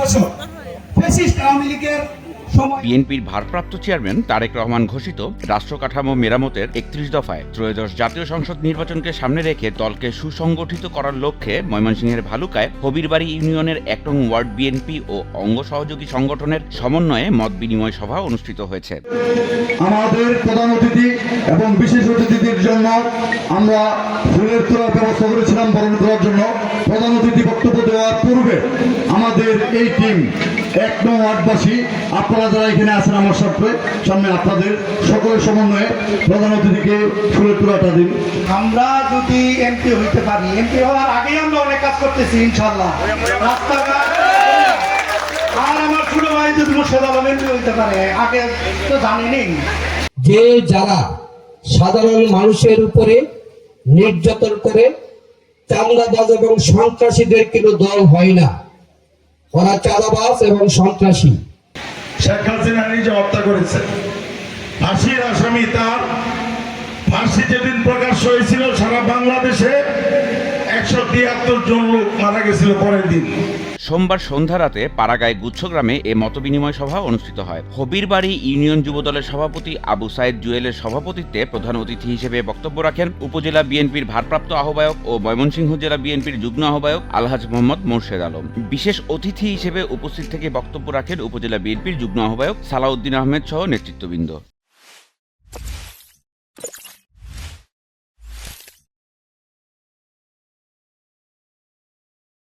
বছর। ফ্যাসিস্ট আওয়ামী লীগের বিএনপির ভারপ্রাপ্ত চেয়ারম্যান তারেক রহমান ঘোষিত রাষ্ট্র কাঠামো মেরামতের একত্রিশ দফায় ত্রয়োদশ জাতীয় সংসদ নির্বাচনকে সামনে রেখে দলকে সুসংগঠিত করার লক্ষ্যে ময়মনসিংহের ভালুকায় হবিরবাড়ি ইউনিয়নের এক নং ওয়ার্ড বিএনপি ও অঙ্গ সহযোগী সংগঠনের সমন্বয়ে মত বিনিময় সভা অনুষ্ঠিত হয়েছে। আমাদের প্রধান অতিথি এবং বিশেষ অতিথিদের জন্য আমরা ফুলের তোলার ব্যবস্থা করেছিলাম বরণ বক্তব্য দেওয়ার পূর্বে আমাদের এই টিম এক নং ওয়ার্ডবাসী আপনারা যারা এখানে আছেন আমার সাথে সামনে আপনাদের সকলের সমন্বয়ে প্রধান অতিথিকে ফুলের তোলাটা দিন। আমরা যদি এমপি হইতে পারি এমপি হওয়ার আগেই আমরা অনেক কাজ করতেছি ইনশাল্লাহ রাস্তাঘাট। আর আমার ছোট ভাই যদি মুর্শিদ আলম এমপি হইতে পারে আগে তো জানেনি যে যারা সাধারণ মানুষের উপরে নির্যাতন করে চান্দাবাজ এবং সন্ত্রাসীদের কিন্তু দল হয় না। ওরা চাঁদাবাজ এবং সন্ত্রাসী। শেখ হাসিনা নিজে হত্যা করেছে। ফাঁসির আসামি তার। ফাঁসি যেদিন প্রকাশ হয়েছিল সারা বাংলাদেশে একশো তিয়াত্তর জন লোক মারা গেছিল পরের দিন। সোমবার সন্ধ্যা রাতে পাড়াগায় গুচ্ছগ্রামে এ মতবিনিময় সভা অনুষ্ঠিত হয়। হবিরবাড়ি ইউনিয়ন যুবদলের সভাপতি আবু সাইদ জুয়েলের সভাপতিত্বে প্রধান অতিথি হিসেবে বক্তব্য রাখেন উপজেলা বিএনপির ভারপ্রাপ্ত আহ্বায়ক ও ময়মনসিংহ জেলা বিএনপির যুগ্ম আহ্বায়ক আলহাজ মোহাম্মদ মোর্শেদ আলম। বিশেষ অতিথি হিসেবে উপস্থিত থেকে বক্তব্য রাখেন উপজেলা বিএনপির যুগ্ম আহ্বায়ক সালাউদ্দিন আহমেদ সহ নেতৃত্ববৃন্দ।